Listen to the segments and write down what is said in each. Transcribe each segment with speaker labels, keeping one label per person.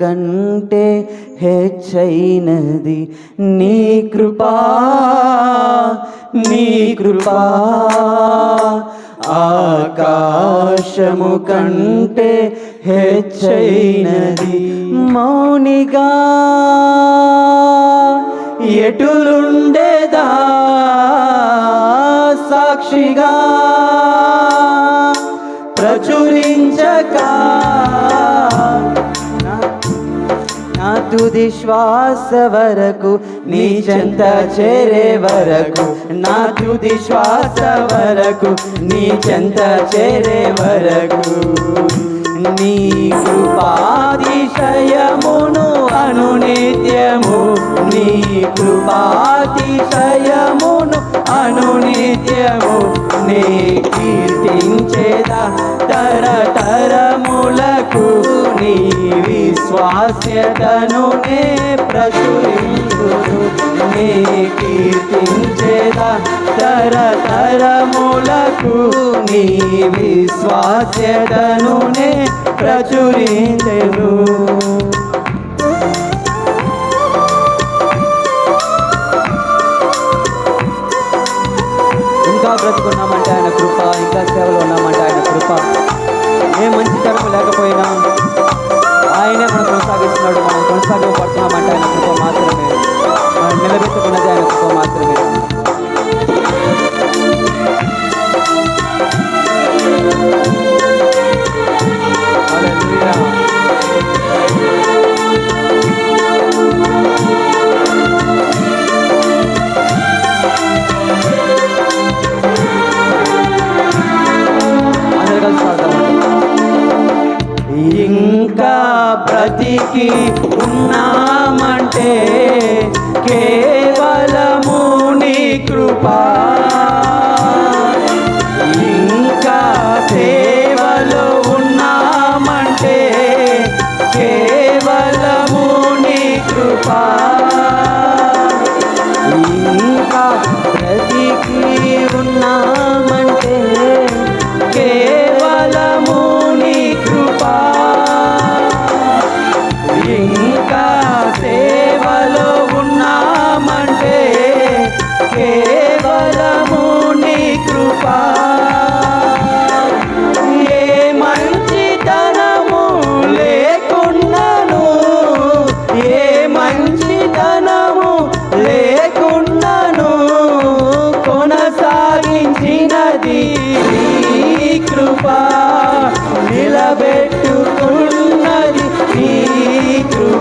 Speaker 1: కంటే హెచ్చైనది నీ కృపా నీ కృపా. ఆకాశము కంటే హెచ్చైనది మౌనిగా. ఎటులుండేదా సాక్షిగా? తుది శ్వాస వరకు నీ చెంత చేరే వరకు. నా తుది శ్వాస వరకు నీ చెంత చేరే వరకు. నీ కృపాదిశయమును కృపాతిశయమును అనునిత్యము నీ కృపాతిశయమును అనునిత్యము నీ కీర్తించేదా తరతరములకు నీ విశ్వాస్యతను నే ప్రచురించును నీ కీర్తించేదా తరతరములకు నీ విశ్వాస్యతను నే ప్రచురించెను. బ్రతుకున్నామంటే ఆయన కృప ఇంకా సేవలో ఉన్నామంటే ఆయన కృప. ఏ మంచి తరపు లేకపోయినా ఆయనే మనం కొనసాగిస్తున్నాడు మనం కొనసాగబడుతున్నామంటే ఆయన కృప మాత్రమే. మనం నిలబెట్టుకున్నది ఆయన కృప మాత్రమే. బ్రతికి ఉన్నామంటే కేవలము నీ కృపా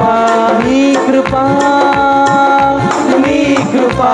Speaker 1: కృపా నీ కృపా నీ కృపా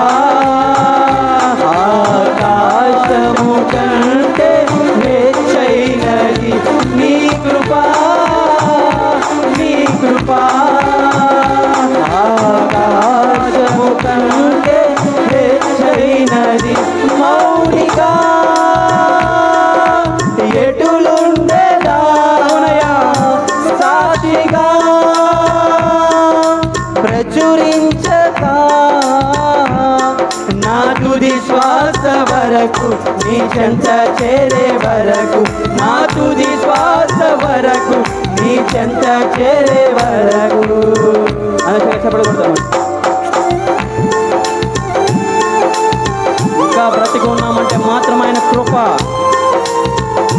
Speaker 1: నీ చెంత చేరే వరకు మా తుది శ్వాస వరకు నీ చెంత చేరే వరకు. అని చెప్పకూడదు ఇంకా బ్రతికి ఉన్నామంటే మాత్రం ఆయన కృప.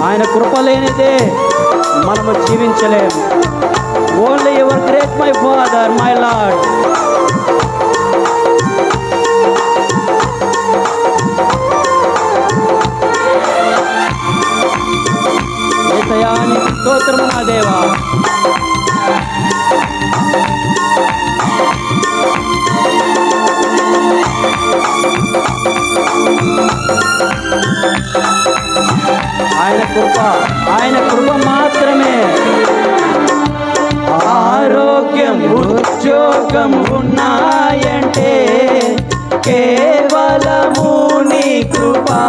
Speaker 1: ఆయన కృప లేనిదే మనము జీవించలేము. Only your great my father my కృప. ఆయన కృప మాత్రమే. ఆరోగ్యం ఉద్యోగం ఉన్నాయంటే కేవలము నీ కృపా.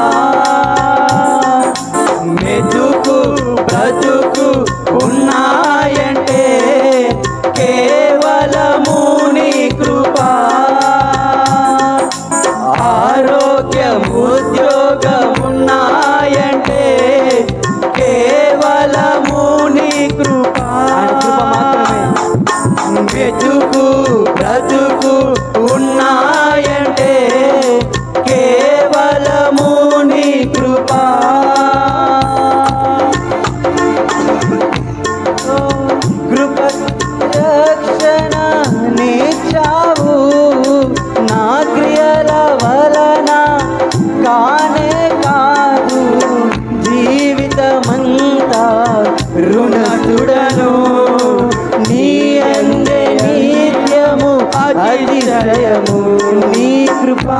Speaker 1: అతిశయము నీ కృపా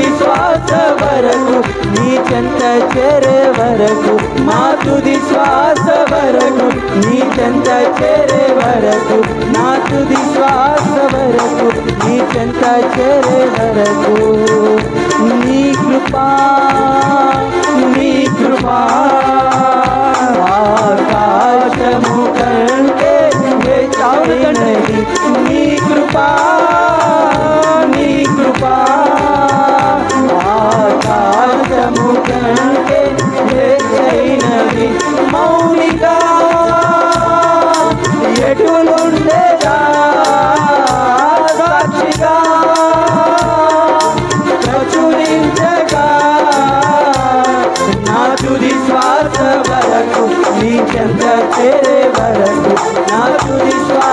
Speaker 1: తుది శ్వాస వరకు నీ చెంత చేరే వరకు మా తుది శ్వాస వరకు నీ చెంత చేరే వరకు నా తుది శ్వాస వరకు నీ చెంత చేరే వరకు. నీ కృపా నీ కృపా.
Speaker 2: చేరే వరకు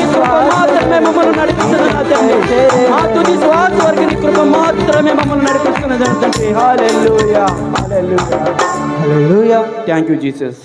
Speaker 2: నీ కృప మాత్రమే మమ్మల్ని నడిపిస్తున్నది తండ్రి మా తుది శ్వాస వరకు నీ కృప మాత్రమే మమ్మల్ని నడిపిస్తున్నది తండ్రి hallelujah hallelujah
Speaker 1: hallelujah
Speaker 2: thank you Jesus